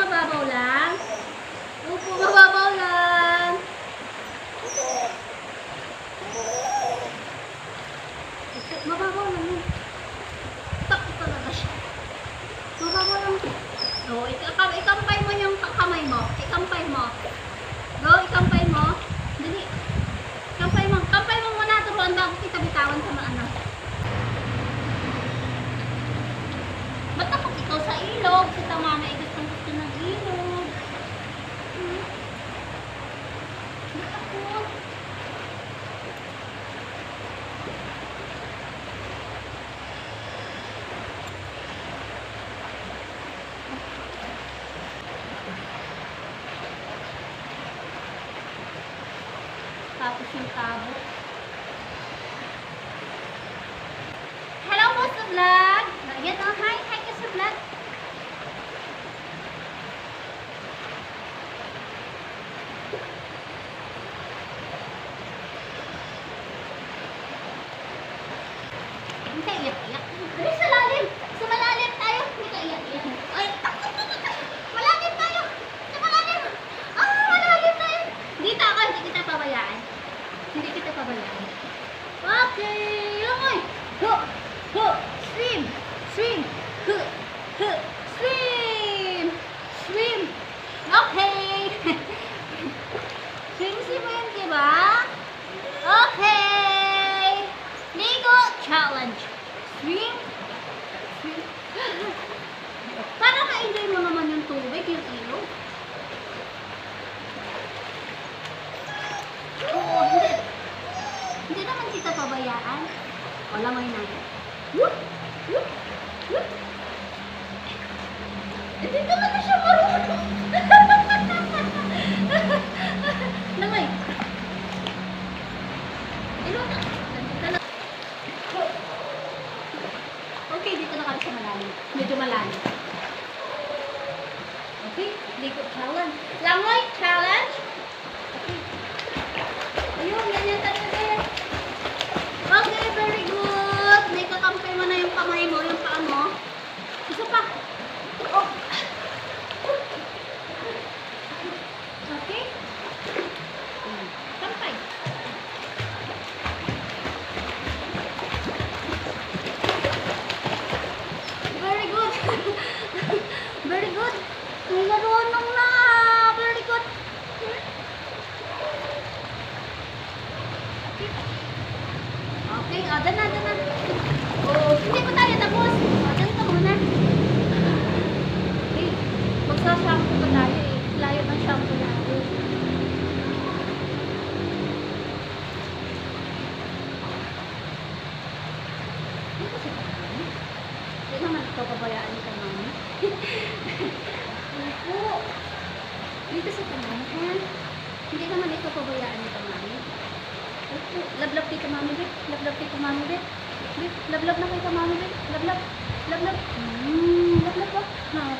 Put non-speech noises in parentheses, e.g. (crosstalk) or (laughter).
mababaw lang. Upo, mababaw lang. Mababaw lang yun. Takot talaga siya. Mababaw lang. O, ikampay, ikampay mo yung kamay mo. Ikampay mo. Go, ikampay mo. Dali. Ikampay mo. Kampay mo muna turuan bago kita bitawan sa mga anak. Ba't ikaw sa ilog? Sa tama na. Tapos yung tabo. Hello po sa vlog! Ayan o, hi! Hi ka sa vlog! Hindi ka Langoy! Ho! Ho! Swim! Swim! Ho! Ho! Swim! Swim! Okay! (laughs) swim, mo yun, di ba? Okay! Ligo challenge. Swim. Swim. (laughs) Para ma-enjoy mo naman yung tubig, yung ilog. Oo, hindi. Hindi naman kita pabayaan. O, lamay na. Whoop! Whoop! Whoop! Hindi lamay. Ilog na. Okay, dito na kami sa malalim. Medyo malalim. Okay, ligo challenge. Langoy challenge. Okay. Ayun, ganyan talaga. Okay, very good. May kakampay mo na yung kamay mo, yung paa mo. Isa pa. Oh. Okay. Hmm, Kampay. Very good. Very good. May marunong na. Very good. Okay, ah, dana, dana. Oh, hindi pa tayo tapos. Ah, ganito muna. Okay, magsashampoo pa tayo eh. Layo ng shampoo natin. Mami. (laughs) Hindi naman ito pabayaan ni Mami. Opo. Dito sa Mami, ha? Hindi naman ito pabayaan Mami. लब लब की कमाने में लब लब की कमाने में लब लब ना कमाने में लब लब हम्म, लब लब लब लब हाँ